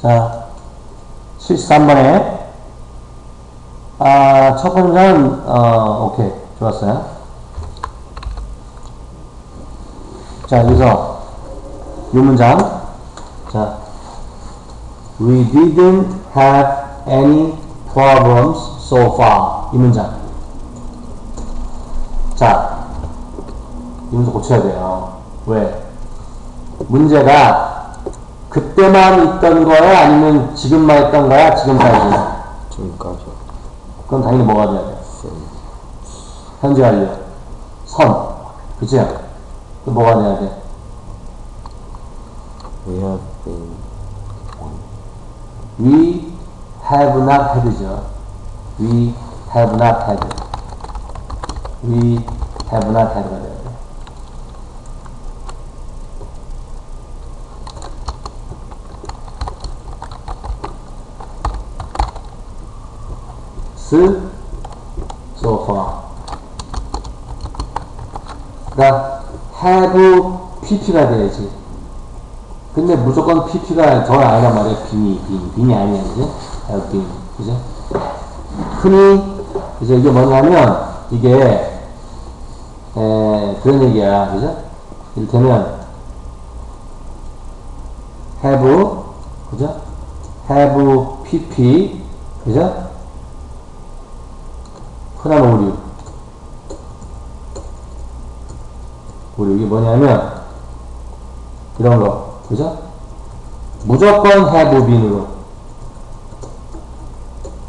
자, 73번에, 아, 첫 번째는, 어, 오케이. 좋았어요. 자, 여기서, 이 문장. 자, We didn't have any problems so far. 이 문장. 자, 이 문장 고쳐야 돼요. 왜? 문제가 그때만 있던 거야? 아니면 지금만 있던 거야? 지금까지? 지금까지 그럼 당연히 뭐가 돼야 돼? 현재 완료. 선. 그치? 그 뭐가 돼야 돼? we have been We have not had죠. We have not had. We have not had가 돼야 돼. s so far. 그러니까 have pp가 돼야지. 근데 무조건 pp가 저 아니란 말이야. 빈이, 빈. 빈이 아니야, 이제. have been. 그죠? 흔히, 이제 이게 뭐냐면, 이게, 에, 그런 얘기야. 그죠? 이를테면, have, 그죠? have pp, 그죠? 흔한 오류. 오류. 이게 뭐냐면, 이런 거. 그죠? 무조건 been으로.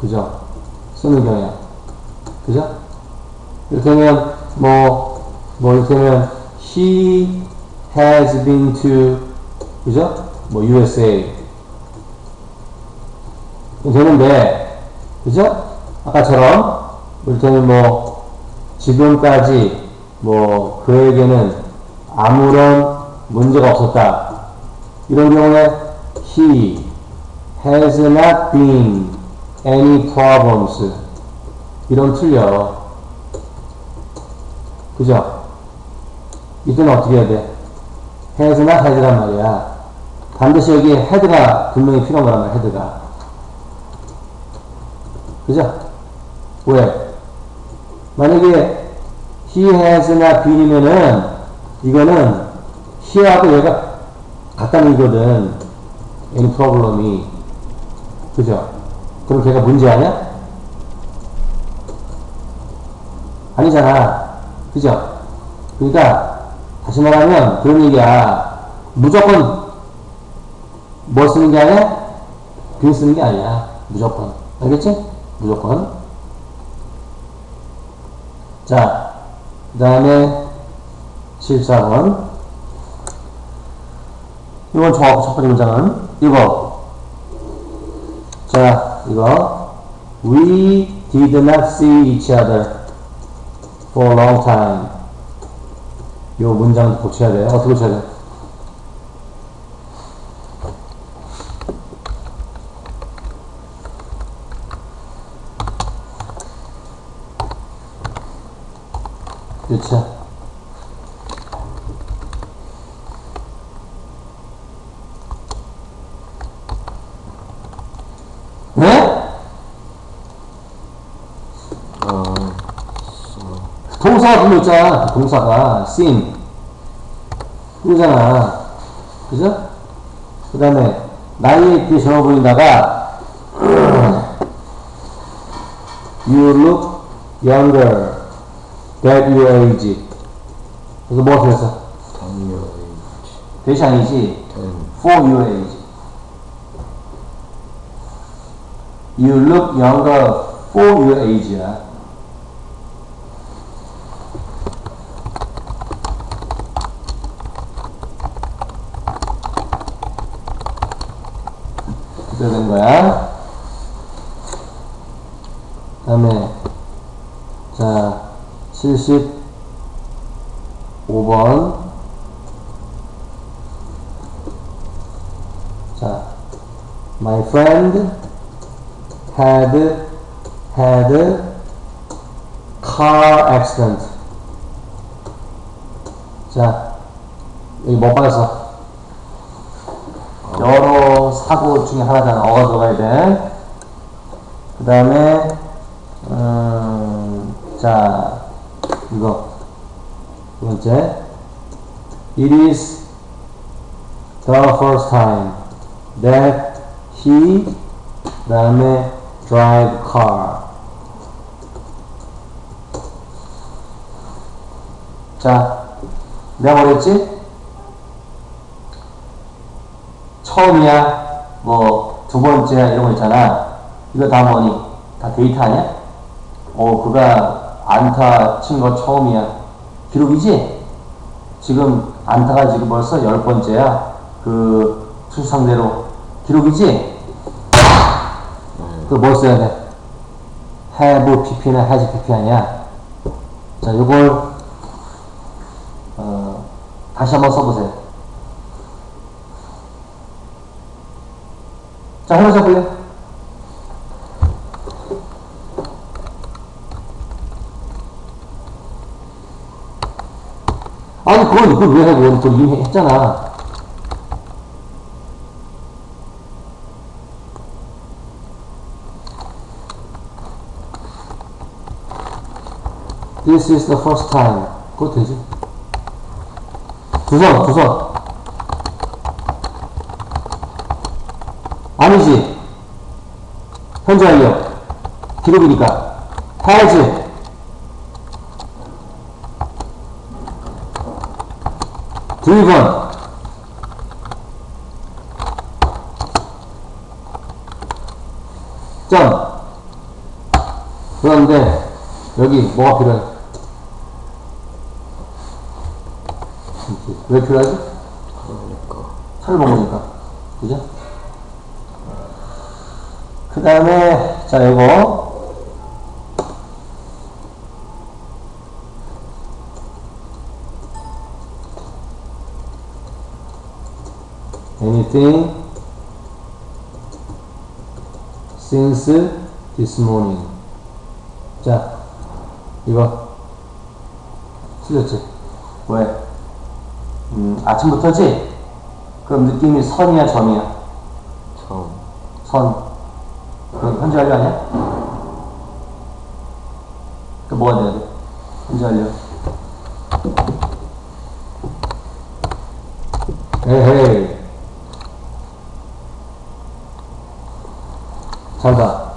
그죠? 쓰는 경향. 그죠? 이를테면, 뭐, 뭐, 이를테면, he has been to, 그죠? 뭐, USA. 되는데, 그죠? 아까처럼, 이를테면 뭐, 지금까지, 뭐, 그에게는 아무런 문제가 없었다. 이런 경우에 he has not been any problems 이런 틀려 그죠? 이때는 어떻게 해야 돼? has not had란 말이야 반드시 여기 had가 분명히 필요한 거란 말이야 had가 그죠? 왜? 만약에 he has not been이면은 이거는 he하고 얘가 같다는 이거든. any problem이. 그죠? 그럼 걔가 문제 아니야? 아니잖아. 그죠? 그러니까, 다시 말하면 그런 얘기야. 무조건 뭐 쓰는 게 아니야? 빈 쓰는 게 아니야. 무조건. 알겠지? 무조건. 자, 그 다음에 14번. 이건 정확 첫 번째 문장은 이거. 자, 이거. We did not see each other for a long time. 이 문장 고쳐야 돼요. 어떻게 고쳐야 돼? 그렇죠. 동사가 분명 있잖아. 동사가 seen. 그러잖아. 그죠? 그 다음에 나이에 비해 젊어 보인다가 You look younger than your age. 그래서 뭐가 ten year 대시 아니지? ten For your age. You look younger for your age야. 그대로 된 거야. 그 다음에, 자, 75번. 자, my friend had had car accident. 자, 여기 뭐 빠졌어? 여러 사고 중에 하나잖아. 어가 들어가야 돼. 그 다음에, 음, 자, 이거. 두 번째. It is the first time that he, 그 다음에 drive car. 자, 내가 뭐랬지? 처음이야, 뭐, 두 번째야, 이런 거 있잖아. 이거 다 뭐니? 다 데이터 아니야? 어, 그가 안타 친 거 처음이야. 기록이지? 지금 안타가 지금 벌써 열 번째야. 그, 투수 상대로. 기록이지? 그뭐 써야 돼? have pp나 has pp 아니야? 자, 요걸, 어, 다시 한번 써보세요. 자, 한번 써볼래? 아니, 그건, 왜 해, 그건, 그걸 이미 했잖아. This is the first time. 그거 되지? 두 선, 두 선. 아니지. 현재 완료. 기록이니까. driven. 점. 그런데, 여기 뭐가 필요해? 왜 필요하지? 그러니까. 차를 먹으니까. 그죠? 그 다음에, 자, 요거. anything since this morning. 자, 이거. 틀렸지? 왜? 음, 아침부터지? 그럼 느낌이 선이야, 점이야? 처음. 선. 그럼 현재 완료 아니야? 그 뭐가 돼야 돼? 현재 완료. 에헤이. 잘 봐.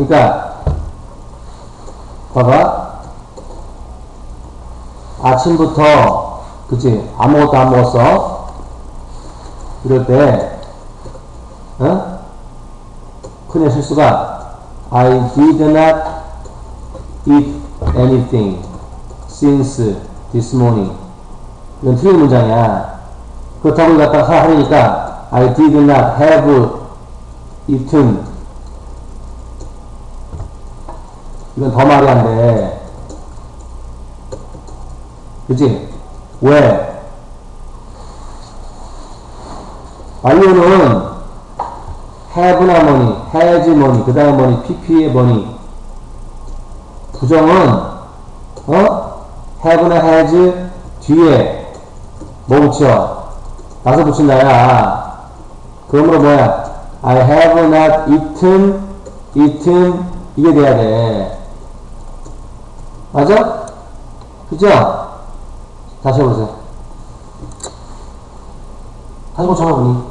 그러니까 봐봐. 아침부터 그치 아무것도 안 먹었어. 이럴 때 어? 큰의 실수가 I did not eat anything since this morning. 이건 틀린 문장이야. 그렇다고 갖다가 하려니까 I did not have eaten. 이건 더 말이 안 돼. 그치? 왜? 완료는 have나 뭐니, has 뭐니, 그 다음에 뭐니, pp의 뭐니. 부정은, 어? have나 has 뒤에 뭐 붙여? 나서 붙인다야. 그러므로 뭐야? I have not eaten, eaten, 이게 돼야 돼. 맞아? 그죠? 다시 해보세요. 다시 고쳐보니.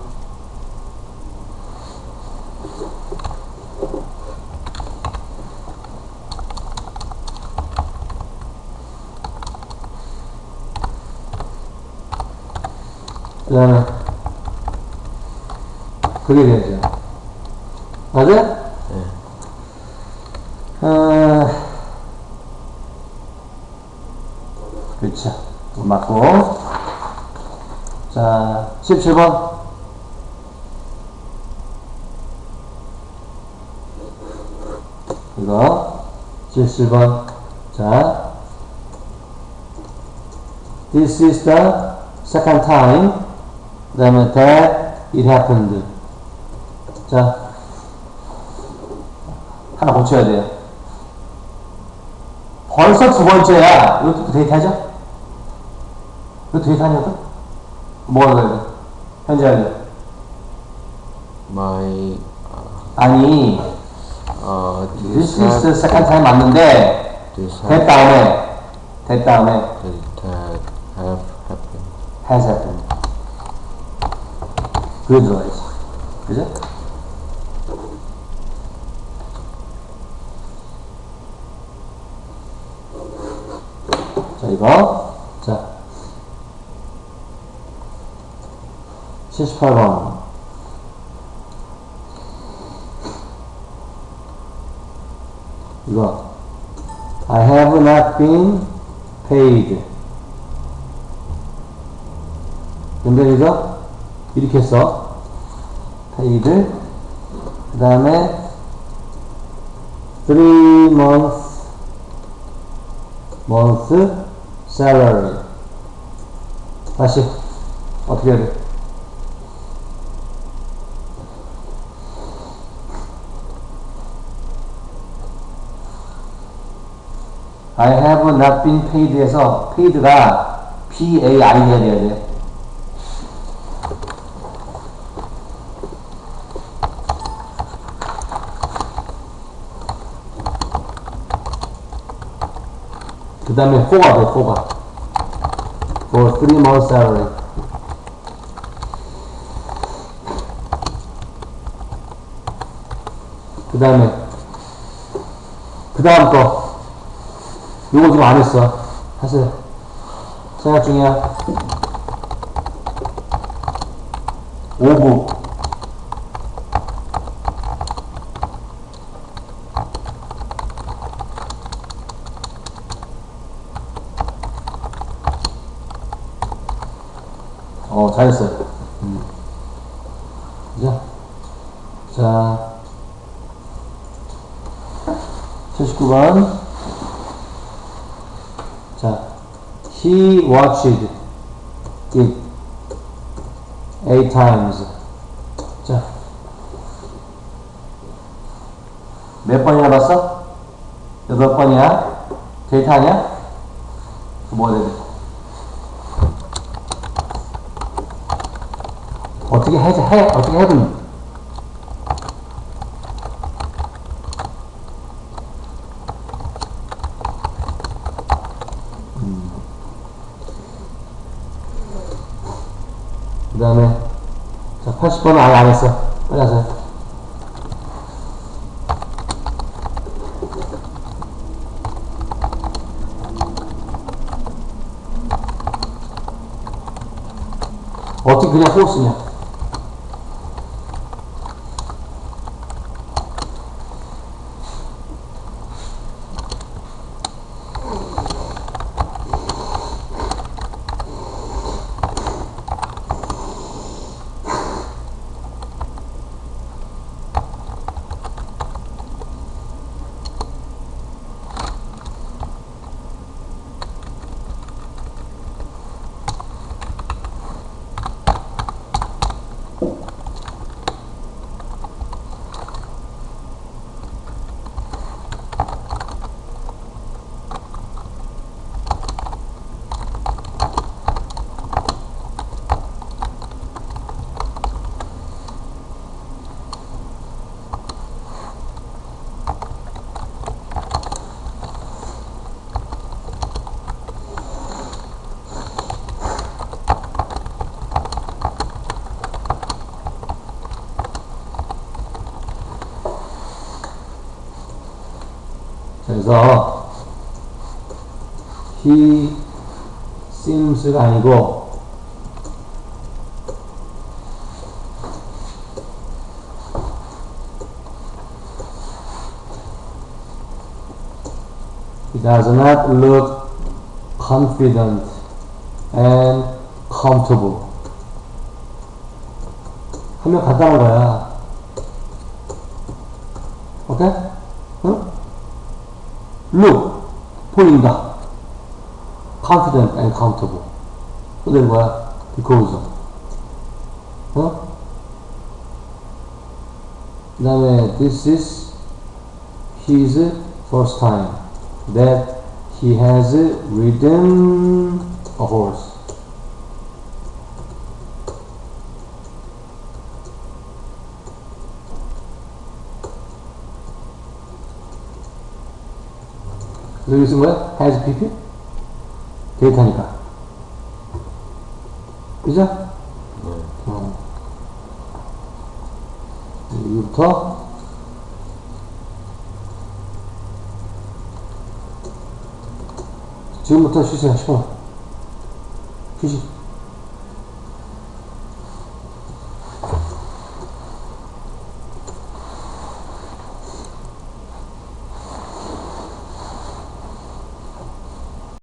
그 다음에, 그게 돼야죠. 맞아? 네. 아, 그렇죠. 맞고. 자, 17번. 이거. 17번. 자. This is the second time. 그 다음에 that it happened. 자. 하나 고쳐야 돼요. 벌써 두 번째야. 이것도 데이터죠? 이거 데이터 아니거든? 뭐가 돼? 현재 완료. My 아니, uh this this is the second time 맞는데, this that 다음에, that 다음에 that have happened. has happened. 그게 들어가야지. 그죠? 자, 이거. 자. 78번. 이거. I have not been paid. 이거 이렇게 써. paid. 그 다음에 three months month salary. 다시 어떻게 해야 돼? I have not been paid에서 paid가 P-A-I가 돼야 돼. 그 다음에 for가 돼, for가. For three months salary. 그 다음에, 그 다음 거. 요거 지금 안 했어. 하세요. 생각 중이야. 5부. 어, 잘했어요. 음. 그죠? 자, 79번. 자, he watched it eight times. 자, 몇 번이나 봤어? 여덟 번이야? 데이터 아니야? 뭐가 돼야 돼? 어떻게 해, 해, 어떻게 해본? 그 다음에, 자, 80번은 아예 안 했어. 빨리 하세요. 어떻게 그냥 호쓰냐 그래서 he seems가 아니고 he does not look confident and comfortable 하면 간단한 거야 오케이? 응? look 보인다 confident and comfortable. 그들 뭐야? Because. 어? Huh? 다음에 uh, this is his first time that he has ridden a horse. Losing what? 거야? has PP? 데이터니까. 그죠? 어. 여기부터 지금부터 쉬세요. 10분. 휴식.